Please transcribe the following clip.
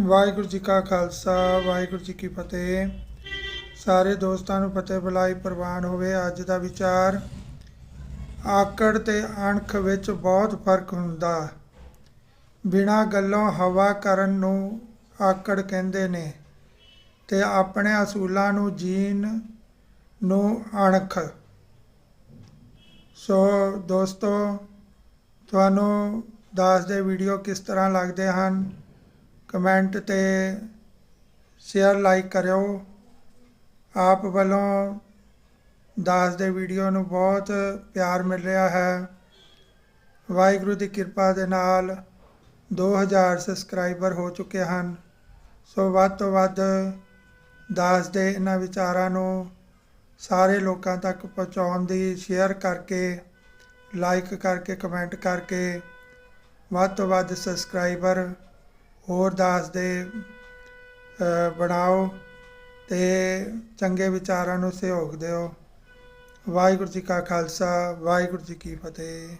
ਵਾਹਿਗੁਰੂ ਜੀ ਕਾ ਖਾਲਸਾ, ਵਾਹਿਗੁਰੂ ਜੀ ਕੀ ਫਤਿਹ। ਸਾਰੇ ਦੋਸਤਾਂ ਨੂੰ ਫਤਿਹ ਬੁਲਾਈ, ਪ੍ਰਵਾਨ ਹੋਵੇ ਅੱਜ ਦਾ ਵਿਚਾਰ। ਆਕੜ ਤੇ ਅਣਖ ਵਿੱਚ ਬਹੁਤ ਫ਼ਰਕ ਹੁੰਦਾ। ਬਿਨਾਂ ਗੱਲੋਂ ਹਵਾ ਕਰਨ ਨੂੰ ਆਕੜ ਕਹਿੰਦੇ ਨੇ ਤੇ ਆਪਣੇ ਅਸੂਲਾਂ ਨੂੰ ਜੀਣ ਨੂੰ ਅਣਖ। ਸੋ ਦੋਸਤੋ, ਤੁਹਾਨੂੰ ਦਾਸ ਦੇ ਵੀਡੀਓ ਕਿਸ ਤਰ੍ਹਾਂ ਲੱਗਦੇ ਹਨ? ਕਮੈਂਟ ਤੇ ਸ਼ੇਅਰ, ਲਾਈਕ ਕਰਿਓ। ਆਪ ਵੱਲੋਂ ਦਾਸ ਦੇ ਵੀਡੀਓ ਨੂੰ ਬਹੁਤ ਪਿਆਰ ਮਿਲ ਰਿਹਾ ਹੈ। ਵਾਹਿਗੁਰੂ ਦੀ ਕਿਰਪਾ ਦੇ ਨਾਲ 2000 ਸਬਸਕ੍ਰਾਈਬਰ ਹੋ ਚੁੱਕੇ ਹਨ। ਸੋ ਵੱਧ ਤੋਂ ਵੱਧ ਦਾਸ ਦੇ ਇਹਨਾਂ ਵਿਚਾਰਾਂ ਨੂੰ ਸਾਰੇ ਲੋਕਾਂ ਤੱਕ ਪਹੁੰਚਾਉਣ ਦੀ ਸ਼ੇਅਰ ਕਰਕੇ, ਲਾਈਕ ਕਰਕੇ, ਕਮੈਂਟ ਕਰਕੇ ਵੱਧ ਤੋਂ ਵੱਧ ਸਬਸਕ੍ਰਾਈਬਰ ਹੋਰ ਦਾਸ ਦੇ ਬਣਾਓ ਤੇ ਚੰਗੇ ਵਿਚਾਰਾਂ ਨੂੰ ਸਹਿਯੋਗ ਦਿਓ। ਵਾਹਿਗੁਰੂ ਜੀ ਕਾ ਖਾਲਸਾ, ਵਾਹਿਗੁਰੂ ਜੀ ਕੀ ਫਤਿਹ।